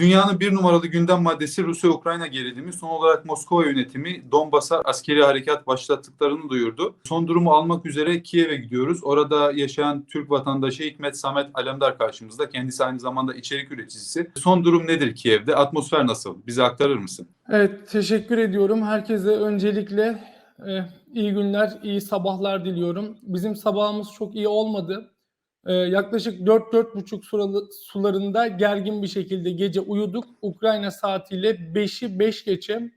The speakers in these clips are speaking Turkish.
Dünyanın bir numaralı gündem maddesi Rusya-Ukrayna gerilimi. Son olarak Moskova yönetimi Donbas'a askeri harekat başlattıklarını duyurdu. Son durumu almak üzere Kiev'e gidiyoruz. Orada yaşayan Türk vatandaşı Hikmet Samet Alemdar karşımızda. Kendisi aynı zamanda içerik üreticisi. Son durum nedir Kiev'de? Atmosfer nasıl? Bize aktarır mısın? Evet, teşekkür ediyorum. Herkese öncelikle e, iyi günler, iyi sabahlar diliyorum. Bizim sabahımız çok iyi olmadı. E, yaklaşık 4-4.30 suralı- sularında gergin bir şekilde gece uyuduk. Ukrayna saatiyle 5'i 5 geçe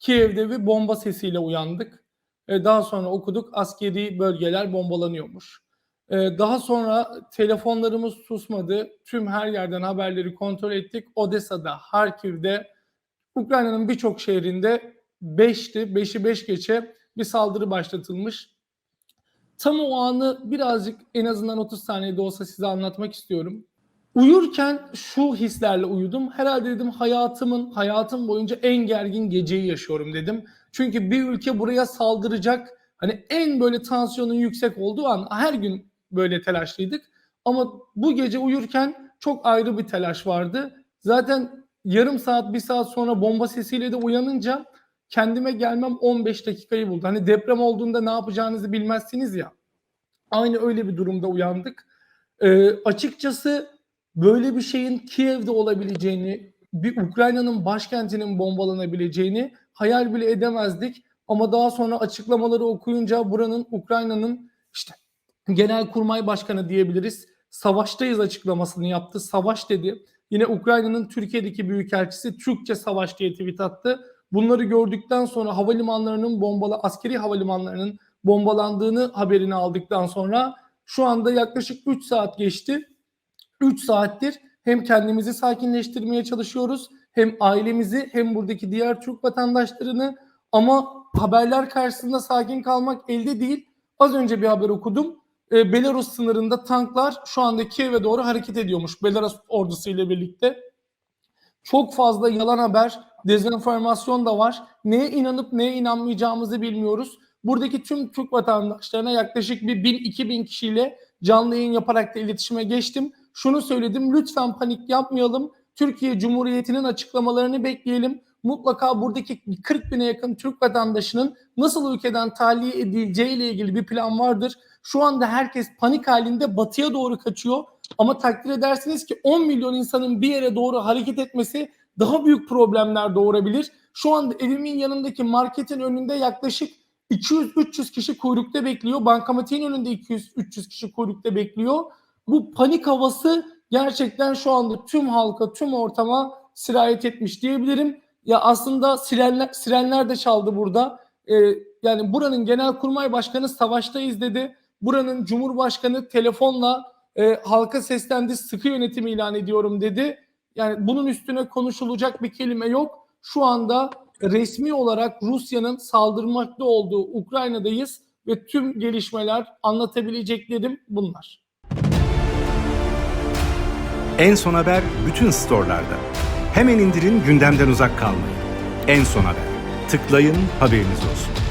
Kiev'de bir bomba sesiyle uyandık. E, daha sonra okuduk askeri bölgeler bombalanıyormuş. E, daha sonra telefonlarımız susmadı. Tüm her yerden haberleri kontrol ettik. Odessa'da, Harkiv'de, Ukrayna'nın birçok şehrinde 5'ti, 5'i 5 geçe bir saldırı başlatılmış. Tam o anı birazcık en azından 30 saniyede olsa size anlatmak istiyorum. Uyurken şu hislerle uyudum. Herhalde dedim hayatımın, hayatım boyunca en gergin geceyi yaşıyorum dedim. Çünkü bir ülke buraya saldıracak. Hani en böyle tansiyonun yüksek olduğu an her gün böyle telaşlıydık. Ama bu gece uyurken çok ayrı bir telaş vardı. Zaten yarım saat, bir saat sonra bomba sesiyle de uyanınca kendime gelmem 15 dakikayı buldu. Hani deprem olduğunda ne yapacağınızı bilmezsiniz ya. Aynı öyle bir durumda uyandık. Ee, açıkçası böyle bir şeyin Kiev'de olabileceğini, bir Ukrayna'nın başkentinin bombalanabileceğini hayal bile edemezdik. Ama daha sonra açıklamaları okuyunca buranın Ukrayna'nın işte Genelkurmay Başkanı diyebiliriz. Savaştayız açıklamasını yaptı. Savaş dedi. Yine Ukrayna'nın Türkiye'deki büyükelçisi Türkçe savaş diye tweet attı. Bunları gördükten sonra havalimanlarının bombala askeri havalimanlarının bombalandığını haberini aldıktan sonra şu anda yaklaşık 3 saat geçti. 3 saattir hem kendimizi sakinleştirmeye çalışıyoruz hem ailemizi hem buradaki diğer Türk vatandaşlarını ama haberler karşısında sakin kalmak elde değil. Az önce bir haber okudum. Ee, Belarus sınırında tanklar şu anda Kiev'e doğru hareket ediyormuş Belarus ordusu ile birlikte. Çok fazla yalan haber, dezenformasyon da var. Neye inanıp neye inanmayacağımızı bilmiyoruz. Buradaki tüm Türk vatandaşlarına yaklaşık bir 1000-2000 kişiyle canlı yayın yaparak da iletişime geçtim. Şunu söyledim, lütfen panik yapmayalım. Türkiye Cumhuriyeti'nin açıklamalarını bekleyelim. Mutlaka buradaki 40 bine yakın Türk vatandaşının nasıl ülkeden tahliye edileceği ile ilgili bir plan vardır. Şu anda herkes panik halinde batıya doğru kaçıyor. Ama takdir edersiniz ki 10 milyon insanın bir yere doğru hareket etmesi daha büyük problemler doğurabilir. Şu anda evimin yanındaki marketin önünde yaklaşık 200-300 kişi kuyrukta bekliyor. Bankamatiğin önünde 200-300 kişi kuyrukta bekliyor. Bu panik havası gerçekten şu anda tüm halka, tüm ortama sirayet etmiş diyebilirim. Ya aslında sirenler, sirenler de çaldı burada. Ee, yani buranın genelkurmay başkanı savaştayız dedi. Buranın cumhurbaşkanı telefonla e, halka seslendi, sıkı yönetim ilan ediyorum dedi. Yani bunun üstüne konuşulacak bir kelime yok. Şu anda resmi olarak Rusya'nın saldırmakta olduğu Ukrayna'dayız ve tüm gelişmeler anlatabileceklerim bunlar. En Son Haber bütün storelarda. Hemen indirin gündemden uzak kalmayın. En Son Haber. Tıklayın haberiniz olsun.